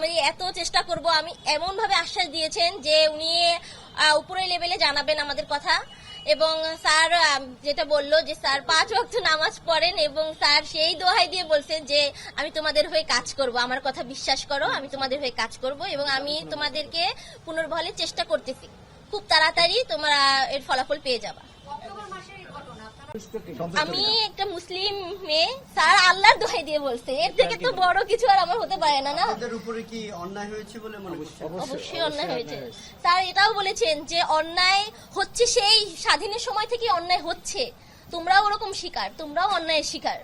আমি এত চেষ্টা করব আমি এমন ভাবে আশ্বাস দিয়েছেন যে উনি আহ, উপরের লেভেলে জানাবেন আমাদের কথা। এবং স্যার যেটা বলল যে স্যার পাঁচ ওয়াক্ত নামাজ পড়েন এবং স্যার সেই দোহাই দিয়ে বলছেন যে আমি তোমাদের হয়ে কাজ করব। আমার কথা বিশ্বাস করো আমি তোমাদের হয়ে কাজ করব এবং আমি তোমাদেরকে পুনর্বহলে চেষ্টা করতেছি। খুব তাড়াতাড়ি তোমরা এর ফলাফল পেয়ে যাবা। আমি একটা মুসলিম মেয়ে স্যার আল্লাহর দোহাই দিয়ে বলছে। এর থেকে তো বড় কিছু আর আমার হতে পারে না না? আপনাদের উপরে কি অন্যায় হয়েছে বলে মনে করছেন? অবশ্যই অন্যায় হয়েছে। স্যার এটাও বলেছেন যে অন্যায় হচ্ছে সেই স্বাধীনের সময় থেকে অন্যায় হচ্ছে। তোমরাও ওরকম শিকার তোমরাও অন্যায়ের শিকার।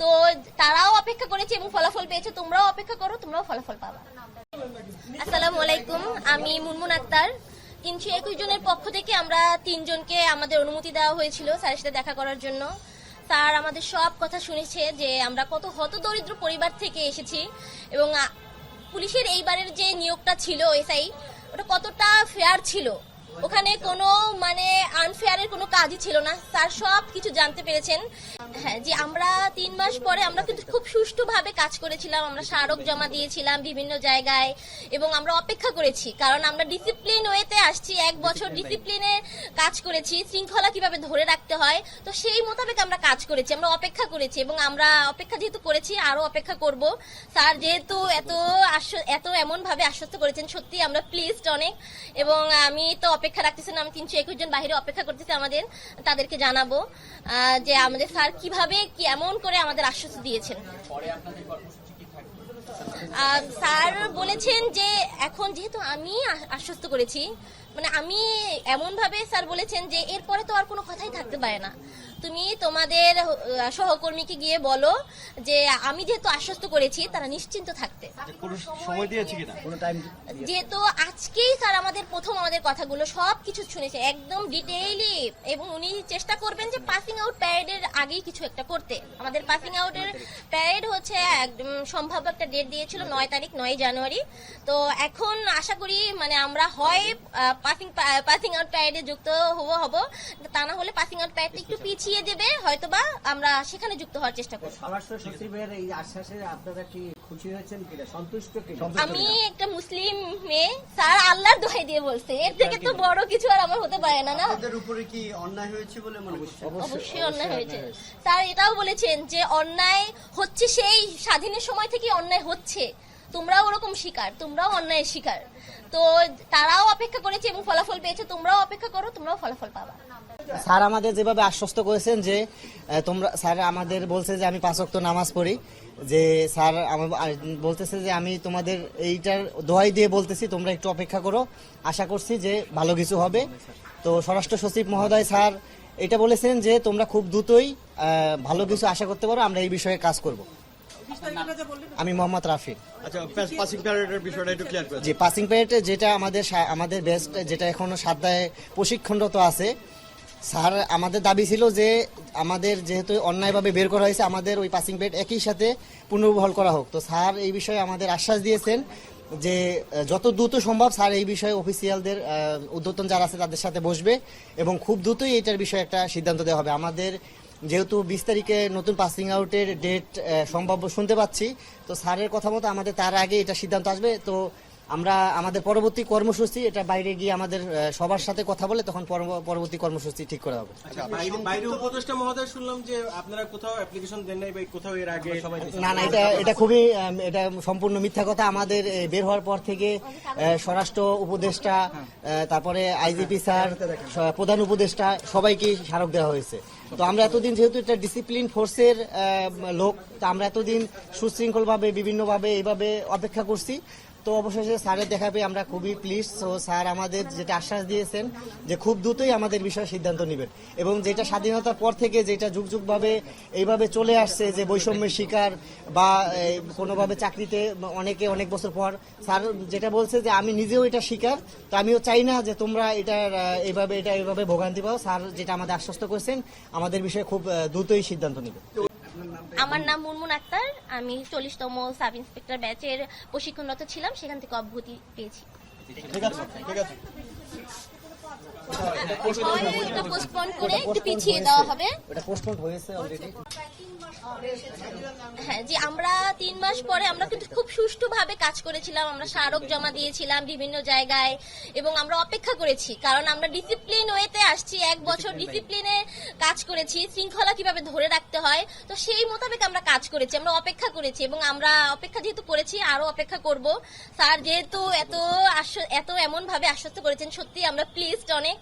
তো তারাও অপেক্ষা করেছে এবং ফলাফল পেয়েছে তোমরাও অপেক্ষা করো তোমরাও ফলাফল পাবা। আসসালামু আলাইকুম আমি মুনমুন আক্তার। তিনশো একুশ জনের পক্ষ থেকে আমরা তিনজনকে আমাদের অনুমতি দেওয়া হয়েছিল স্যারের সাথে দেখা করার জন্য। স্যার আমাদের সব কথা শুনেছে যে আমরা কত হত দরিদ্র পরিবার থেকে এসেছি এবং পুলিশের এইবারের যে নিয়োগটা ছিল এসআই, ওটা কতটা ফেয়ার ছিল? ওখানে কোনো মানে আনফেয়ারের কোনো কাজই ছিল না। স্যার সব কিছু জানতে পেরেছেন। হ্যাঁ যে আমরা তিন মাস পরে আমরা কিন্তু খুব সুষ্ঠুভাবে কাজ করেছিলাম আমরা স্মারক জমা দিয়েছিলাম বিভিন্ন জায়গায় এবং আমরা অপেক্ষা করেছি কারণ আমরা ডিসিপ্লিন ওয়েতে আসছি এক বছর ডিসিপ্লিনে কাজ করেছি শৃঙ্খলা কীভাবে ধরে রাখতে হয় তো সেই মোতাবেক আমরা কাজ করেছি আমরা অপেক্ষা করেছি এবং আমরা অপেক্ষা যেহেতু করেছি আরও অপেক্ষা করব। স্যার যেহেতু এত এত এমন ভাবে আশ্বস্ত করেছেন সত্যি আমরা প্লিজড অনেক এবং আমি তো অপেক্ষা রাখতেছি না আমি তিনশো একুশ জন বাইরে অপেক্ষা করতেছি আমাদের তাদেরকে জানাব যে আমাদের স্যার কীভাবে কি এমন করে আমাদের আশ্বস্ত দিয়েছেন? স্যার বলেছেন যে এখন যেহেতু আমি আশ্বস্ত করেছি মানে আমি এমন ভাবে স্যার বলেছেন যে এরপরে তো আর কোনো কথাই থাকতে পারে না। তুমি তোমাদের সহকর্মীকে গিয়ে বলো যে আমি যেহেতু আশ্বস্ত করেছি তারা নিশ্চিন্ত থাকতে। কোনো সময় দিয়েছে কিনা? কোনো টাইম যেহেতু আজকেই স্যার আমাদের প্রথম আমাদের কথাগুলো সব কিছু শুনেছে একদম ডিটেইলি এবং উনি চেষ্টা করবেন যে পাসিং আউট প্যারেডের আগেই কিছু একটা করতে। আমাদের পাসিং আউটের প্যারেড হচ্ছে সম্ভাব্য একটা ডেট দিয়েছিল নয় তারিখ, নয় জানুয়ারি। তো এখন আশা করি মানে আমরা হয় পাসিং পাসিং আউট প্যারেডে যুক্ত হব, হব। তা না হলে পাসিং আউট প্যারেডটা একটু পিছিয়ে দেবে, হয়তোবা আমরা সেখানে যুক্ত হওয়ার চেষ্টা করব। আপনারা কি খুশি হয়েছেন কিনা? সন্তুষ্ট কিনা? আমি একটা মুসলিম মেয়ে স্যার আল্লাহর দোহাই দিয়ে বলছে। এর থেকে তো বড় কিছু আর আমার হতে পারে না না? আপনাদের উপরে কি অন্যায় হয়েছে বলে মনে করছেন? অবশ্যই। অন্যায় হয়েছে। স্যার এটাও বলেছেন যে অন্যায় হচ্ছে সেই স্বাধীনের সময় থেকে অন্যায় হচ্ছে। তোমরাও ওরকম শিকার তোমরাও অন্যায়ের শিকার। তো তারাও অপেক্ষা করেছে এবং ফলাফল পেয়েছে তোমরাও অপেক্ষা করো তোমরাও ফলাফল পাবা। স্যার আমাদের যেভাবে আশ্বস্ত করেছেন যে তোমরা স্যার আমাদের বলছে যে আমি পাঁচ ওয়াক্ত নামাজ পড়ি। যে স্যার আমার বলতেছে যে আমি তোমাদের এইটার দোহাই দিয়ে বলতেছি তোমরা একটু অপেক্ষা করো। আশা করছি যে ভালো কিছু হবে। তো স্বরাষ্ট্র সচিব মহোদয় স্যার এটা বলেছেন যে তোমরা খুব দ্রুতই ভালো কিছু আশা করতে পারো আমরা এই বিষয়ে কাজ করব। আমি মোহাম্মদ রাফি। আচ্ছা পাসিং প্যারেডের বিষয়টা একটু ক্লিয়ার করে যে পাসিং প্যারেড যেটা আমাদের আমাদের বেস্ট যেটা এখনও সাধ্যায় প্রশিক্ষণরত আছে স্যার, আমাদের দাবি ছিল যে আমাদের যেহেতু অন্যায়ভাবে বের করা হয়েছে, আমাদের ওই পাসিং প্যারেড একই সাথে পুনর্বহাল করা হোক। তো স্যার এই বিষয়ে আমাদের আশ্বাস দিয়েছেন যে যত দ্রুত সম্ভব স্যার এই বিষয়ে অফিসিয়ালদের উদ্যোতন যারা আছে তাদের সাথে বসবে এবং খুব দ্রুতই এটার বিষয়ে একটা সিদ্ধান্ত দেওয়া হবে। আমাদের যেহেতু বিশ তারিখে নতুন পাসিং আউটের ডেট সম্ভাব্য শুনতে পাচ্ছি, তো স্যারের কথা মতো আমাদের তার আগে এটা সিদ্ধান্ত আসবে। তো আমরা আমাদের পরবর্তী কর্মসূচি এটা বাইরে গিয়ে আমাদের সবার সাথে কথা বলে তখন পরবর্তী কর্মসূচি ঠিক করা হবে। আচ্ছা বাইরে উপদেষ্টা মহোদয় শুনলাম যে আপনারা কোথাও অ্যাপ্লিকেশন দেন নাই বা কোথাও এর আগে না না এটা এটা খুবই এটা সম্পূর্ণ মিথ্যা কথা। আমাদের বের হওয়ার পর থেকে স্বরাষ্ট্র উপদেষ্টা তারপরে আইজিপি স্যার প্রধান উপদেষ্টা সবাইকে স্মারক দেওয়া হয়েছে। তো আমরা এতদিন যেহেতু এটা ডিসিপ্লিন ফোর্সের লোক তো আমরা এতদিন সুশৃঙ্খলভাবে বিভিন্নভাবে এইভাবে অপেক্ষা করছি। তো অবশেষে স্যারের দেখা পেয়ে আমরা খুবই প্লিজ তো স্যার আমাদের যেটা আশ্বাস দিয়েছেন যে খুব দ্রুতই আমাদের বিষয়ে সিদ্ধান্ত নেবেন এবং যেটা স্বাধীনতার পর থেকে যেটা যুগ যুগভাবে এইভাবে চলে আসছে যে বৈষম্যের শিকার বা কোনোভাবে চাকরিতে অনেকে অনেক বছর পর, স্যার যেটা বলছে যে আমি নিজেও এটা শিকার, তো আমিও চাই না যে তোমরা এটা এইভাবে এটা এইভাবে ভোগান্তি পাও। স্যার যেটা আমাদের আশ্বস্ত করেছেন, আমাদের বিষয়ে খুব দ্রুতই সিদ্ধান্ত নেবে আমার নাম মুনমুন আক্তার। আমি চল্লিশতম সাব ইন্সপেক্টর ব্যাচের প্রশিক্ষণরত ছিলাম। সেখান থেকে অব্যাহতি পেয়েছি। ঠিক আছে ঠিক আছে। পোস্টপন করে একটু পিছিয়ে দেওয়া হবে। ওটা পোস্টপোন হয়েছে অলরেডি হ্যাঁ যে আমরা তিন মাস পরে আমরা কিন্তু খুব সুষ্ঠুভাবে কাজ করেছিলাম আমরা স্মারক জমা দিয়েছিলাম বিভিন্ন জায়গায় এবং আমরা অপেক্ষা করেছি কারণ আমরা ডিসিপ্লিন ওয়েতে আসছি এক বছর ডিসিপ্লিনে কাজ করেছি শৃঙ্খলা কীভাবে ধরে রাখতে হয় তো সেই মোতাবেক আমরা কাজ করেছি আমরা অপেক্ষা করেছি এবং আমরা অপেক্ষা যেহেতু করেছি আরও অপেক্ষা করব। স্যার যেহেতু এত এত এমন ভাবে আশ্বস্ত করেছেন সত্যি আমরা প্লিজড অনেক।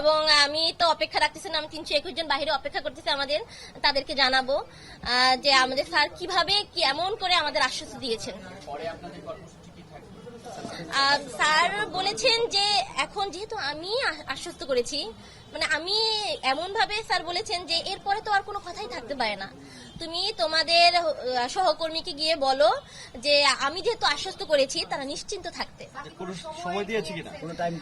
এবং আমি তো অপেক্ষা রাখতেছি না আমি তিনশো একুশ জন বাইরে অপেক্ষা করতেছি আমাদের তাদেরকে জানাব যে আমাদের স্যার কীভাবে কি এমন করে আমাদের আশ্বস্ত দিয়েছেন। স্যার বলেছেন যে এখন যেহেতু আমি আশ্বস্ত করেছি মানে আমি এমন ভাবে স্যার বলেছেন যে এরপরে তো আর কোনো কথাই থাকতে পারে না। তুমি তোমাদের সহকর্মীকে গিয়ে বলো যে আমি যেহেতু আশ্বস্ত করেছি তারা নিশ্চিন্ত থাকতে। কোনো সময় দিয়েছে কিনা? কোনো টাইম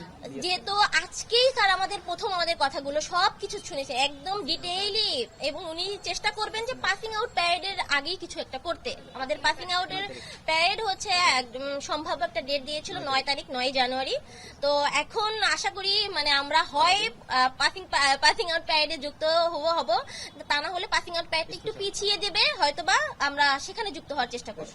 যেহেতু আজকেই স্যার আমাদের প্রথম আমাদের কথাগুলো সব কিছু শুনেছে একদম ডিটেইলি এবং উনি চেষ্টা করবেন যে পাসিং আউট প্যারেডের আগেই কিছু একটা করতে। আমাদের পাসিং আউটের প্যারেড হচ্ছে একদম সম্ভাব্য একটা ডেট দিয়েছিল নয় তারিখ নয় জানুয়ারি। তো এখন আশা করি মানে আমরা হয় পাসিং পাসিং আউট প্যারেডে যুক্ত হব হব। তা না হলে পাসিং আউট প্যারেডটা একটু পিছিয়ে দেবে হয়তোবা আমরা সেখানে যুক্ত হওয়ার চেষ্টা করব।